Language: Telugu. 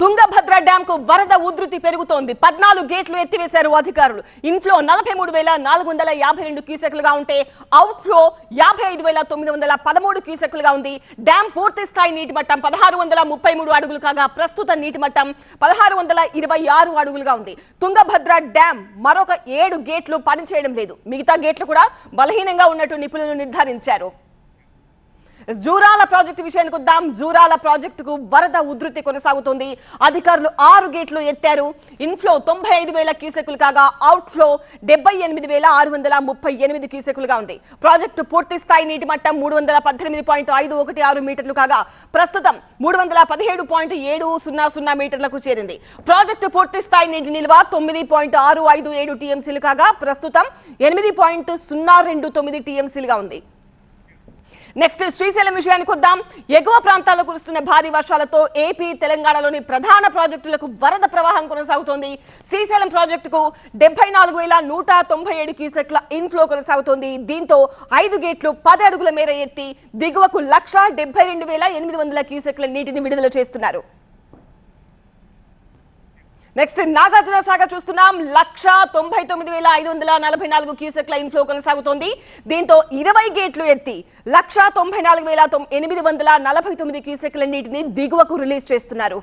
తుంగభద్ర డ్యామ్కు వరద ఉధృతి పెరుగుతోంది. పద్నాలుగు గేట్లు ఎత్తివేశారు అధికారులు. ఇన్ఫ్లో నలభై మూడు వేల నాలుగు వందల యాభై రెండు క్యూసెక్లుగా ఉంటే అవుట్ఫ్లో యాభై ఐదు వేల తొమ్మిది వందల పదమూడు క్యూసెక్లుగా ఉంది. డ్యాం పూర్తి స్థాయి నీటి మట్టం పదహారు వందల ముప్పై మూడు అడుగులు కాగా ప్రస్తుత నీటి మట్టం పదహారు వందల ఇరవై ఆరు అడుగులుగా ఉంది. తుంగభద్ర డ్యాం మరొక ఏడు గేట్లు పనిచేయడం లేదు. మిగతా గేట్లు కూడా బలహీనంగా ఉన్నట్టు నిపుణులు నిర్ధారించారు. జూరాల ప్రాజెక్టు విషయానికి వద్దాం. జూరాల ప్రాజెక్టుకు వరద ఉధృతి కొనసాగుతోంది. అధికారులు ఆరు గేట్లు ఎత్తారు. ఇన్ఫ్లో తొంభై ఐదు వేల క్యూసెక్కులు కాగా అవుట్ఫ్లో డెబ్బై ఎనిమిది వేల ఆరు వందల ముప్పై ఎనిమిది క్యూసెక్కులుగా ఉంది. ప్రాజెక్టు పూర్తి స్థాయి నీటి మట్టం మూడు వందల పద్దెనిమిది పాయింట్ ఐదు ఒకటి ఆరు మీటర్లు కాగా ప్రస్తుతం మూడు వందల పదిహేడు పాయింట్ ఏడు సున్నా సున్నా మీటర్లకు చేరింది. ప్రాజెక్టు పూర్తి స్థాయి నీటి నిల్వ తొమ్మిది పాయింట్ ఆరు ఐదు ఏడు టీఎంసీలు కాగా ప్రస్తుతం ఎనిమిది పాయింట్ సున్నా రెండు తొమ్మిది టీఎంసీలుగా ఉంది. నెక్స్ట్ శ్రీశైలం విషయానికి వద్దాం ఎగువ ప్రాంతాల్లో కురుస్తున్న భారీ వర్షాలతో ఏపీ తెలంగాణలోని ప్రధాన ప్రాజెక్టులకు వరద ప్రవాహం కొనసాగుతోంది. శ్రీశైలం ప్రాజెక్టుకు డెబ్బై నాలుగు వేల నూట తొంభై ఏడు క్యూసెక్ల ఇన్ఫ్లో కొనసాగుతోంది. దీంతో ఐదు గేట్లు పది అడుగుల మేర ఎత్తి దిగువకు లక్ష డెబ్బై రెండు వేల ఎనిమిది వందల క్యూసెక్ల నీటిని విడుదల చేస్తున్నారు. నెక్స్ట్ నాగార్జున సాగర్ చూస్తున్నాం. లక్ష తొంభై తొమ్మిది వేల ఐదు వందల నలభై నాలుగు క్యూసెక్ల ఇన్ఫ్లో కొనసాగుతోంది. దీంతో ఇరవై గేట్లు ఎత్తి లక్ష తొంభై నాలుగు వేల ఎనిమిది వందల నలభై తొమ్మిది క్యూసెక్ల నీటిని దిగువకు రిలీజ్ చేస్తున్నారు.